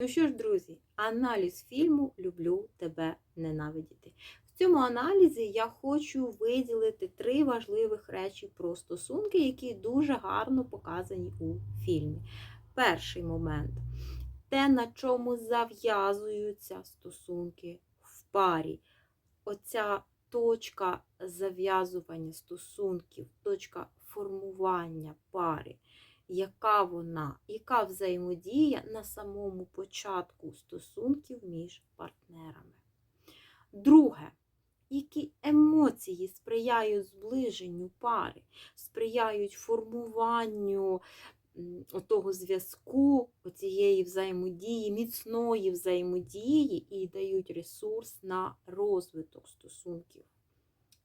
Ну що ж, друзі, аналіз фільму Люблю тебе ненавидіти. В цьому аналізі я хочу виділити три важливих речі про стосунки, які дуже гарно показані у фільмі. Перший момент те, на чому зав'язуються стосунки в парі. Оця точка зав'язування стосунків, точка формування пари яка вона, яка взаємодія на самому початку стосунків між партнерами. Друге, які емоції сприяють зближенню пари, сприяють формуванню того зв'язку, цієї взаємодії, міцної взаємодії і дають ресурс на розвиток стосунків.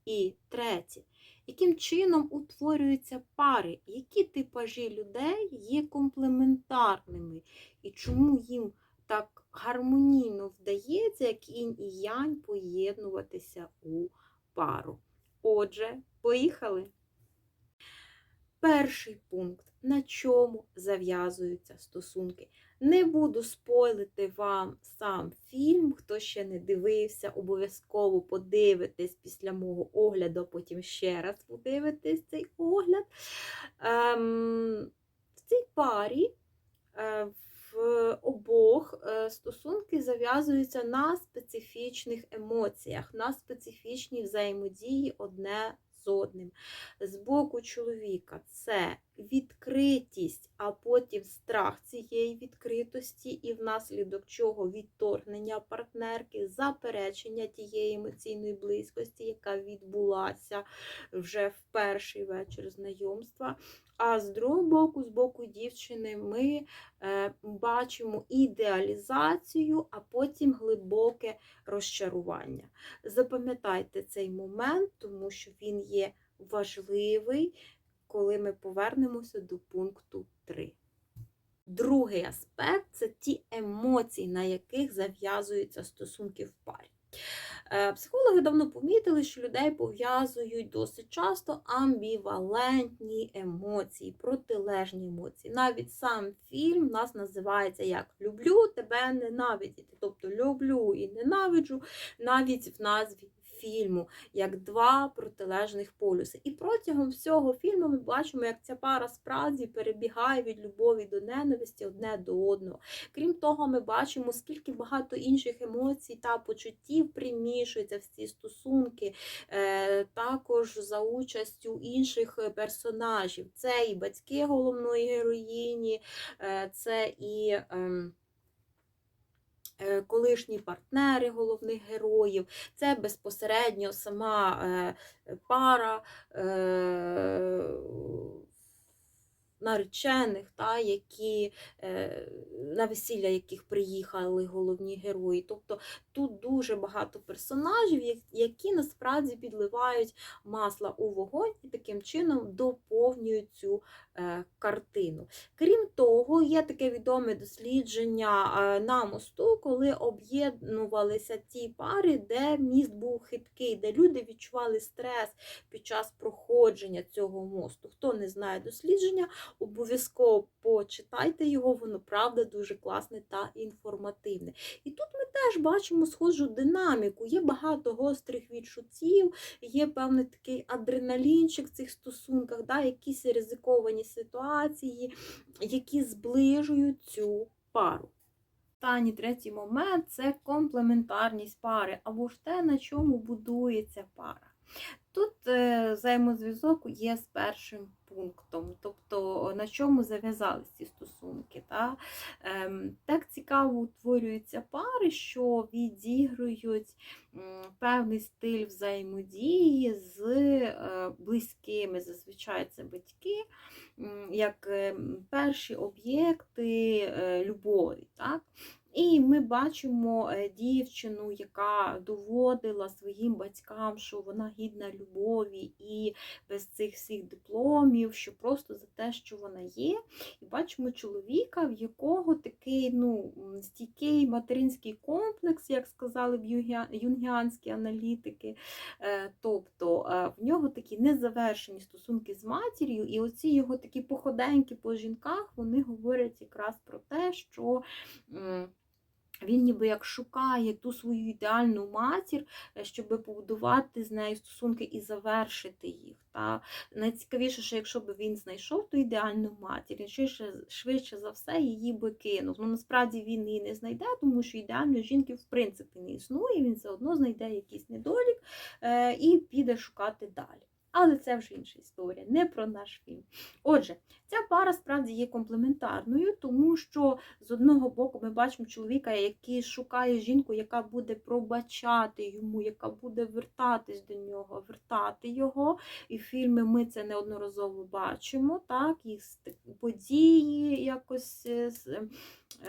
І третє, яким чином утворюються пари, які типажі людей є комплементарними, і чому їм так гармонійно вдається, як інь і янь, поєднуватися у пару. Отже, поїхали. Перший пункт, на чому зав'язуються стосунки. Не буду спойлити вам сам фільм, хто ще не дивився, обов'язково подивитесь після мого огляду, потім ще раз подивитесь цей огляд. Ем, в цій парі е, в обох е, стосунки зав'язуються на специфічних емоціях, на специфічній взаємодії одне з одним. З боку чоловіка це відкритість, а потім страх цієї відкритості, і внаслідок чого відторгнення партнерки, заперечення тієї емоційної близькості, яка відбулася вже в перший вечір знайомства. А з другого боку, з боку дівчини, ми бачимо ідеалізацію, а потім глибоке розчарування. Запам'ятайте цей момент, тому що він є важливий, коли ми повернемося до пункту 3. Другий аспект це ті емоції, на яких зав'язуються стосунки в парі. Е, психологи давно помітили, що людей пов'язують досить часто амбівалентні емоції, протилежні емоції. Навіть сам фільм нас називається як Люблю тебе ненавидіти. Тобто люблю і ненавиджу навіть в назві фільму, як два протилежних полюси. І протягом всього фільму ми бачимо, як ця пара справді перебігає від любові до ненависті одне до одного. Крім того, ми бачимо, скільки багато інших емоцій та почуттів примішується в ці стосунки, е, також за участю інших персонажів. Це і батьки головної героїні, е, це і. Е, колишні партнери головних героїв, це безпосередньо сама е, пара е, наречених, та, які, на весілля яких приїхали головні герої. Тобто тут дуже багато персонажів, які насправді підливають масла у вогонь і таким чином доповнюють цю картину. Крім того, є таке відоме дослідження на мосту, коли об'єднувалися ті пари, де міст був хиткий, де люди відчували стрес під час проходження цього мосту. Хто не знає дослідження, обов'язково почитайте його, воно правда дуже класне та інформативне. І тут теж бачимо схожу динаміку. Є багато гострих відчуттів, є певний такий адреналінчик в цих стосунках, да, якісь ризиковані ситуації, які зближують цю пару. Останній третій момент це комплементарність пари, або ж те, на чому будується пара. Тут взаємозв'язок є з першим пунктом, тобто на чому зав'язались ці стосунки. Та? Ем, так цікаво утворюються пари, що відігрують певний стиль взаємодії з е, близькими, зазвичай це батьки, як ем, перші об'єкти е, любові. Так? І ми бачимо е, дівчину, яка доводила своїм батькам, що вона гідна любові і без цих всіх дипломів, що просто за те, що вона є. І бачимо чоловіка, в якого такий ну, стійкий материнський комплекс, як сказали б юнгіанські аналітики. Е, тобто е, в нього такі незавершені стосунки з матір'ю, і оці його такі походеньки по жінках, вони говорять якраз про те, що Він ніби як шукає ту свою ідеальну матір, щоб побудувати з нею стосунки і завершити їх. Та найцікавіше, що якщо б він знайшов ту ідеальну матір, він швидше, швидше за все її би кинув. Ну насправді він її не знайде, тому що ідеальної жінки в принципі не існує. Він все одно знайде якийсь недолік е, і піде шукати далі. Але це вже інша історія, не про наш фільм. Отже, ця пара справді є комплементарною, тому що з одного боку ми бачимо чоловіка, який шукає жінку, яка буде пробачати йому, яка буде вертатись до нього, вертати його. І в фільмі ми це неодноразово бачимо. Так, і події якось е,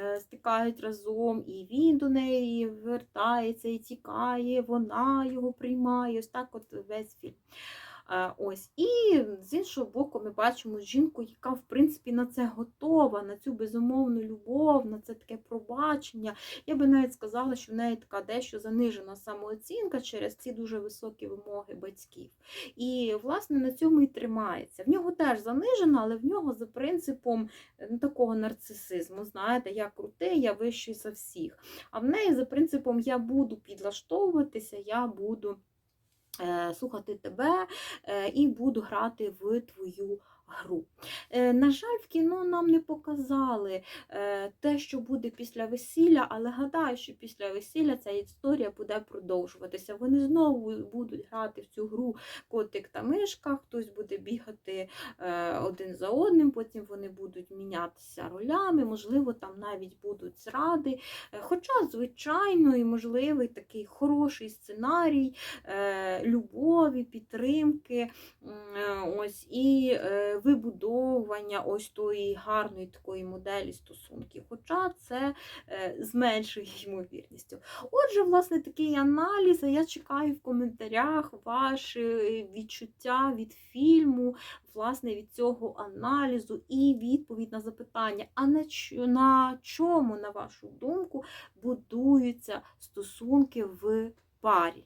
е, стикають разом, і він до неї вертається і тікає, вона його приймає. Ось так, от весь фільм. Ось. І з іншого боку, ми бачимо жінку, яка, в принципі, на це готова, на цю безумовну любов, на це таке пробачення. Я би навіть сказала, що в неї така дещо занижена самооцінка через ці дуже високі вимоги батьків. І, власне, на цьому і тримається. В нього теж занижена, але в нього за принципом ну, такого нарцисизму. Знаєте, я крутий, я вищий за всіх. А в неї за принципом я буду підлаштовуватися, я буду. Е, слухати тебе е, і буду грати в твою гру. Е, на жаль, в кіно нам не показали те, що буде після весілля, але гадаю, що після весілля ця історія буде продовжуватися. Вони знову будуть грати в цю гру котик та мишка, хтось буде бігати один за одним, потім вони будуть мінятися ролями, можливо, там навіть будуть зради. Хоча, звичайно, і можливий такий хороший сценарій любові, підтримки, ось і вибудовування ось тої гарної такої моделі стосунків. Хоча це е, з меншою ймовірністю. Отже, власне, такий аналіз, я чекаю в коментарях ваші відчуття від фільму, власне, від цього аналізу і відповідь на запитання, а на чому, на вашу думку, будуються стосунки в парі.